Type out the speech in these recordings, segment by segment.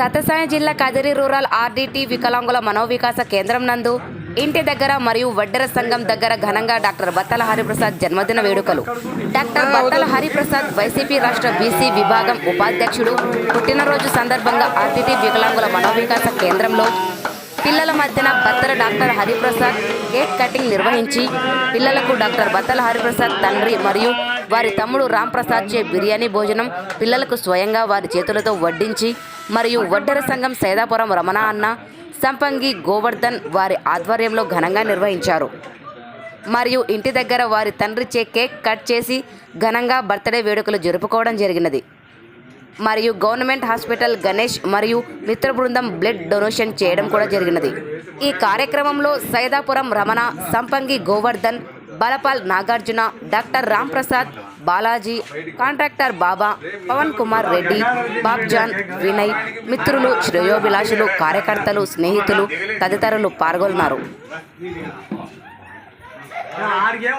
సత్యసాయి జిల్లా Kadiri rural RDT వికలాంగుల మనోవికాస కేంద్రం నందు ఇంటి దగ్గర మరియు వడ్డెర సంఘం దగ్గర ఘనంగా డాక్టర్ బత్తల హరిప్రసాద్ జన్మదిన వేడుకలు. డాక్టర్ బత్తల హరిప్రసాద్ వైసీపీ రాష్ట్ర బీసీ విభాగం ఉపాధ్యక్షుడు పుట్టినరోజు సందర్భంగా ఆర్డీటీ వికలాంగుల మనోవికాస కేంద్రంలో పిల్లల మధ్యన Battala doctor Hariprasad cake cutting నిర్వహించి పిల్లలకు డాక్టర్ బత్తల హరిప్రసాద్ తండ్రి మరియు వారి తమ్ముడు రామ్ ప్రసాద్ చే బిర్యానీ భోజనం పిల్లలకు స్వయంగా వారి చేతులతో వడ్డించి మరియు వడ్డెర సంఘం సైదాపురం రమణ అన్న సంపంగి గోవర్ధన్ వారి ఆధ్వర్యంలో ఘనంగా నిర్వహించారు. మరియు ఇంటి దగ్గర వారి తండ్రి చే కేక్ కట్ చేసి ఘనంగా బర్త్డే వేడుకలు జరుపుకోవడం జరిగినది. మరియు గవర్నమెంట్ హాస్పిటల్ గణేష్ మరియు మిత్ర బృందం బ్లడ్ డొనేషన్ చేయడం కూడా జరిగినది. ఈ కార్యక్రమంలో సైదాపురం రమణ సంపంగి గోవర్ధన్ బలపాల్ నాగార్జున డాక్టర్ రామ్ ప్రసాద్ బాలాజీ కాంట్రాక్టర్ బాబా పవన్ కుమార్ రెడ్డి బాబ్జాన్ వినయ్ మిత్రులు శ్రేయోభిలాషులు కార్యకర్తలు స్నేహితులు తదితరులు పాల్గొన్నారు. ఆడికేం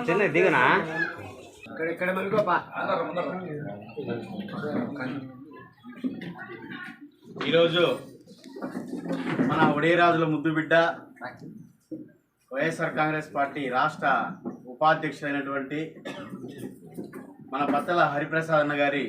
చిన్న దిగనా? ఇక్కడ ఇక్కడ మనుకోపా ఈరోజు మన ఉదయరాజుల ముద్దు బిడ్డ వైఎస్ఆర్ కాంగ్రెస్ పార్టీ రాష్ట్ర ఉపాధ్యక్షుడైనటువంటి మన బత్తల హరిప్రసాద్ అన్న గారి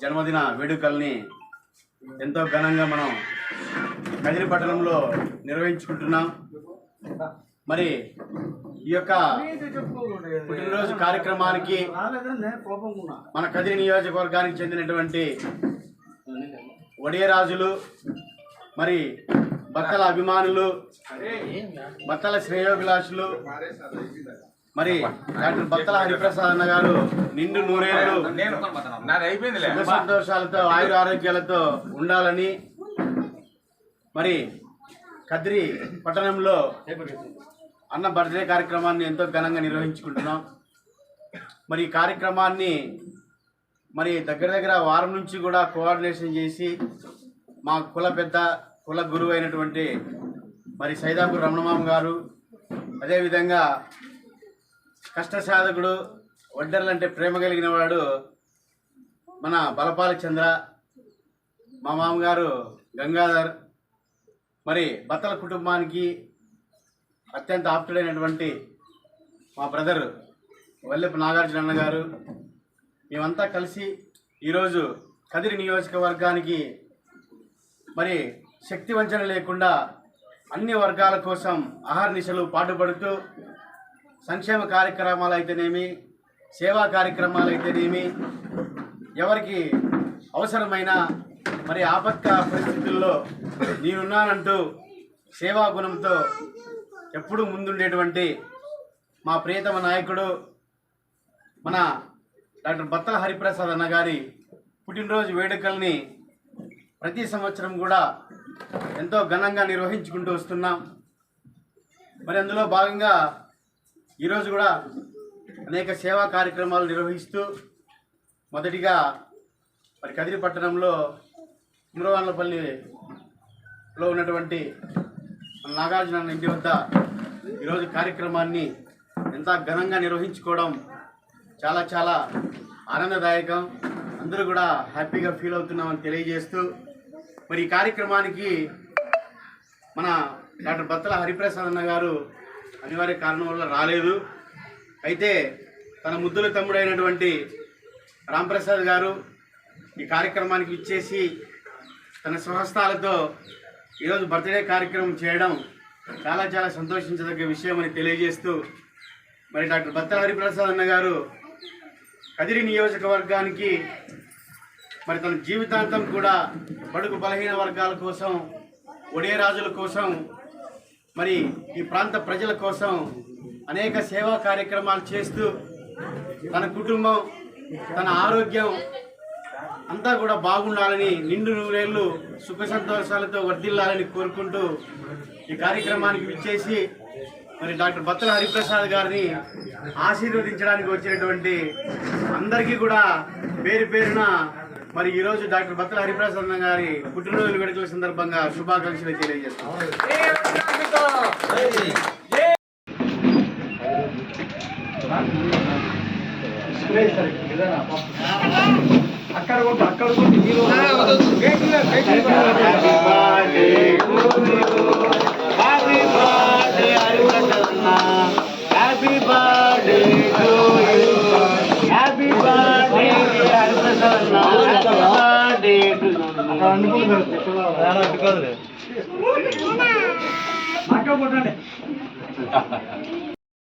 జన్మదిన వేడుకల్ని ఎంతో ఘనంగా మనం కదిరి పట్టణంలో నిర్వహించుకుంటున్నాం. మరి ఈ యొక్క పుట్టినరోజు కార్యక్రమానికి మన కదిరి నియోజకవర్గానికి చెందినటువంటి ఒడియరాజులు మరి బత్తల అభిమానులు బత్తల శ్రేయోభిలాషులు మరి డాక్టర్ బత్తల హరిప్రసాద్ అన్న గారు నిండు నూరేళ్ళు సంతోషాలతో ఆయుర ఆరోగ్యాలతో ఉండాలని మరి కద్రి పట్టణంలో అన్న బర్త్డే కార్యక్రమాన్ని ఎంతో ఘనంగా నిర్వహించుకుంటున్నాం. మరి ఈ కార్యక్రమాన్ని మరి దగ్గర దగ్గర వారం నుంచి కూడా కోఆర్డినేషన్ చేసి మా కుల పెద్ద కుల గురువు అయినటువంటి మరి సైదాపూర్ రమణమామ గారు అదేవిధంగా కష్టసాధకుడు వడ్డర్లంటే ప్రేమ కలిగిన వాడు మన బలపాల చంద్ర మా మామగారు గంగాధర్ మరి బత్తల కుటుంబానికి అత్యంత ఆప్తుడైనటువంటి మా బ్రదర్ వల్లెపు నాగార్జున అన్న గారు మేమంతా కలిసి ఈరోజు కదిరి నియోజకవర్గానికి మరి శక్తి వంచన లేకుండా అన్ని వర్గాల కోసం అహర్నిశలు పాటుపడుతూ సంక్షేమ కార్యక్రమాలు అయితేనేమి సేవా కార్యక్రమాలు అయితేనేమి ఎవరికి అవసరమైన మరి ఆపత్క పరిస్థితుల్లో నేనున్నానంటూ సేవా గుణంతో ఎప్పుడూ ముందుండేటువంటి మా ప్రియతమ నాయకుడు మన డాక్టర్ బత్తల హరిప్రసాద్ అన్న గారి పుట్టినరోజు వేడుకల్ని ప్రతి సంవత్సరం కూడా ఎంతో ఘనంగా నిర్వహించుకుంటూ వస్తున్నాం. మరి అందులో భాగంగా ఈరోజు కూడా అనేక సేవా కార్యక్రమాలు నిర్వహిస్తూ మొదటిగా మరి కదిరి పట్టణంలో కుమ్రవాన్లపల్లిలో ఉన్నటువంటి నాగార్జున ఇంటి వద్ద ఈరోజు కార్యక్రమాన్ని ఎంత ఘనంగా నిర్వహించుకోవడం చాలా చాలా ఆనందదాయకం. అందరూ కూడా హ్యాపీగా ఫీల్ అవుతున్నామని తెలియజేస్తూ మరి ఈ కార్యక్రమానికి మన డాక్టర్ బత్తల హరిప్రసాద్ అన్న గారు అనివార్య కారణం వల్ల రాలేదు. అయితే తన ముద్దుల తమ్ముడైనటువంటి రాంప్రసాద్ గారు ఈ కార్యక్రమానికి ఇచ్చేసి తన స్వహస్తాలతో ఈరోజు బర్త్డే కార్యక్రమం చేయడం చాలా చాలా సంతోషించదగ్గ విషయం అని తెలియజేస్తూ మరి డాక్టర్ బత్తల హరిప్రసాద్ అన్న గారు కదిరి నియోజకవర్గానికి మరి తన జీవితాంతం కూడా బడుగు బలహీన వర్గాల కోసం ఒడియరాజుల కోసం మరి ఈ ప్రాంత ప్రజల కోసం అనేక సేవా కార్యక్రమాలు చేస్తూ తన కుటుంబం తన ఆరోగ్యం అంతా కూడా బాగుండాలని నిండు నూరేళ్ళు సుఖ సంతోషాలతో వర్ధిల్లాలని కోరుకుంటూ ఈ కార్యక్రమానికి విచ్చేసి మరి డాక్టర్ బత్తల హరిప్రసాద్ గారిని ఆశీర్వదించడానికి వచ్చినటువంటి అందరికీ కూడా పేరు పేరున మరి ఈరోజు డాక్టర్ బత్తల హరిప్రసాద్ గారి పుట్టినరోజు వేడుకల సందర్భంగా శుభాకాంక్షలు తెలియజేస్తాం. అక్కడ కొట్టు అక్కడ కొట్టు ఈ రోజు. గేట్లో, గేట్లో. అక్కడ కొట్టండి